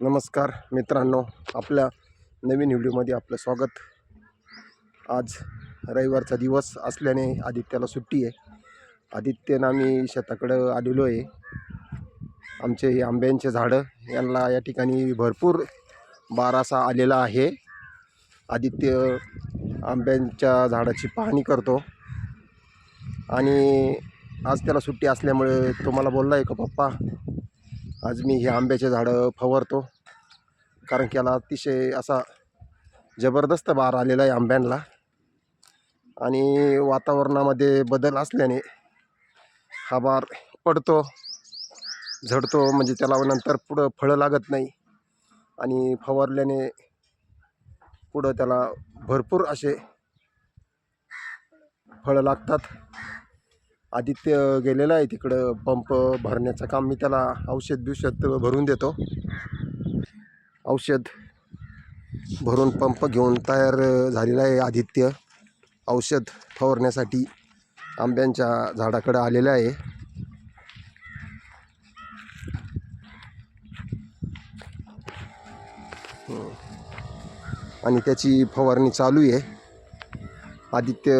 नमस्कार मित्रांनो आपल्या नवीन व्हिडिओमध्ये आपलं स्वागत. आज रविवारचा दिवस असल्याने आदित्याला सुट्टी आहे. आदित्यनं आम्ही शेताकडं आलेलो आहे. आमचे हे आंब्यांचे झाडं यांना या ठिकाणी भरपूर बारासा आलेला आहे. आदित्य आंब्यांच्या झाडाची पाहणी करतो. आणि आज त्याला सुट्टी असल्यामुळे तो मला बोलला आहे का पप्पा? आज मी हे आंब्याचे झाडं फवारतो. कारण की याला अतिशय असा जबरदस्त बार आलेला आहे आंब्यांना. आणि वातावरणामध्ये बदल असल्याने हा बार पडतो झडतो म्हणजे त्याला नंतर पुढं फळं लागत नाही. आणि फवारल्याने पुढं त्याला भरपूर असे फळं लागतात. आदित्य गेलेला आहे तिकडं पंप भरण्याचं काम. मी त्याला औषध बिषध भरून देतो. औषध भरून पंप घेऊन तयार झालेला आहे आदित्य. औषध फवारण्यासाठी आंब्यांच्या झाडाकडं आलेलं आहे. आणि त्याची फवारणी चालू आहे. आदित्य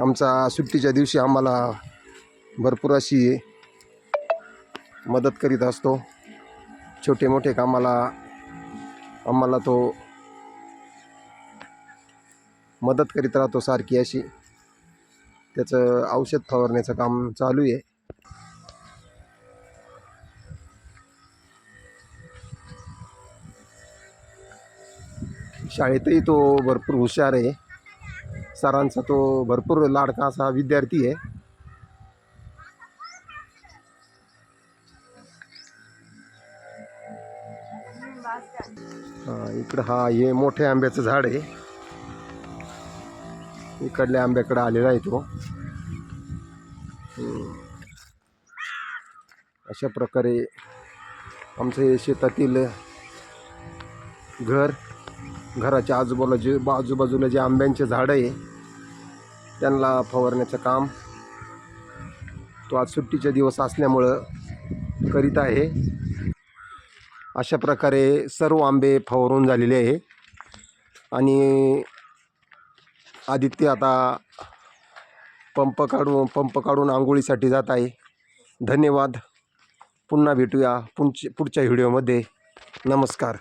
आमचा सुट्टीच्या दिवशी आम्हाला भरपूर अशी मदत करीत असतो. छोटे मोठे कामाला आम्हाला तो मदत करीत राहतो सारखी अशी. त्याचं औषध फवारण्याचं काम चालू आहे. शाळेतही तो भरपूर हुशार आहे. सरांचा तो भरपूर लाडका असा विद्यार्थी आहे. इकडं हा हे मोठ्या आंब्याचं झाड आहे. इकडल्या आंब्याकडं आलेला आहे तो. अशा प्रकारे आमचं हे शेतातील घर घराच्या आजूबाजूला जे आजूबाजूला जे आंब्यांचे झाडं आहे त्यांना फवारण्याचं काम तो आज सुट्टीचे दिवस असल्यामुळं करीत आहे. अशा प्रकारे सर्व आंबे फवारून झालेले आहे. आणि आदित्य आता पंप काढून पंप काढून आंघोळीसाठी जात आहे. धन्यवाद. पुन्हा भेटूया पुढच्या पुढच्या व्हिडिओमध्ये. नमस्कार.